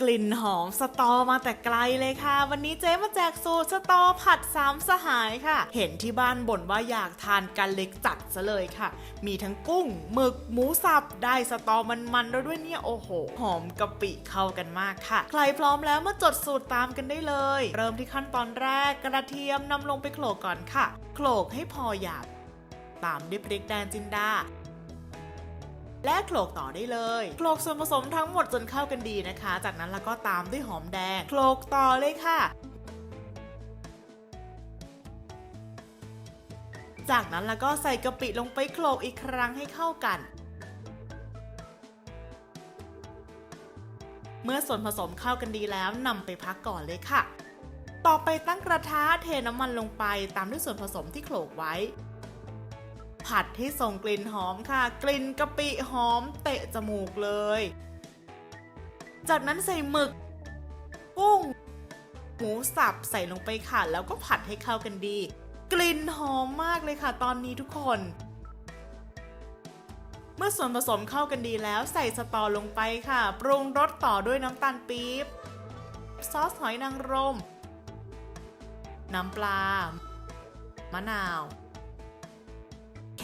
กลิ่นหอมสตอมาแต่ไกลเลยค่ะ วันนี้เจ๊มาแจกสูตรสตอผัดสามสหายค่ะ เห็นที่บ้านบ่นว่าอยากทานกันเล็กจัดซะเลยค่ะ มีทั้งกุ้งหมึกหมูสับได้สตอมันๆแล้วด้วยเนี่ยโอ้โห หอมกะปิเข้ากันมากค่ะ ใครพร้อมแล้วมาจดสูตรตามกันได้เลย เริ่มที่ขั้นตอนแรกกระเทียมนำลงไปโขลกก่อนค่ะโขลกให้พอหยาบตามด้วยพริกแดงจินดา และโขลกต่อได้เลยโขลกส่วนผสมทั้งหมดจนเข้ากันดีนะคะ จากนั้นแล้วก็ตามด้วยหอมแดงโขลกต่อเลยค่ะจากนั้นแล้วก็ใส่กะปิลงไปโขลกอีกครั้งให้เข้ากัน เมื่อส่วนผสมเข้ากันดีแล้วนำไปพักก่อนเลยค่ะ ต่อไปตั้งกระทะเทน้ำมันลงไปตามด้วยส่วนผสมที่โขลกไว้ ผัดให้ส่งกลิ่นหอมค่ะ กลิ่นกะปิหอมเตะจมูกเลย จากนั้นใส่หมึก กุ้ง หมูสับใส่ลงไปค่ะ แล้วก็ผัดให้เข้ากันดี กลิ่นหอมมากเลยค่ะ ตอนนี้ทุกคน เมื่อส่วนผสมเข้ากันดีแล้วใส่สตอลงไปค่ะ ปรุงรสต่อด้วยน้ำตาลปี๊บ ซอสหอยนางรม น้ำปลามะนาว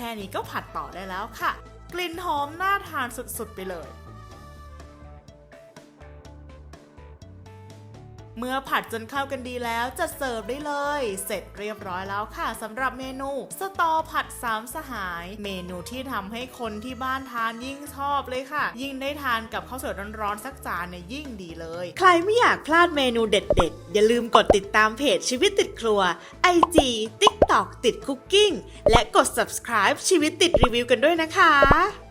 แค่นี้ก็ผัดต่อได้แล้วค่ะ กลิ่นหอมน่าทานสุดๆไปเลย เมื่อผัดจนเข้ากันดีแล้วจะเสิร์ฟได้เลย เสร็จเรียบร้อยแล้วค่ะสำหรับเมนูสตอผัดสามสหาย เมนูที่ทำให้คนที่บ้านทานยิ่งชอบเลยค่ะ ยิ่งได้ทานกับข้าวสวยร้อนๆสักจานเนี่ยยิ่งดีเลย ใครไม่อยากพลาดเมนูเด็ด ๆ อย่าลืมกดติดตามเพจชีวิตติดครัว IG TikTok ติดคุกกิ้งและกด subscribe ชีวิตติดรีวิวกันด้วยนะคะ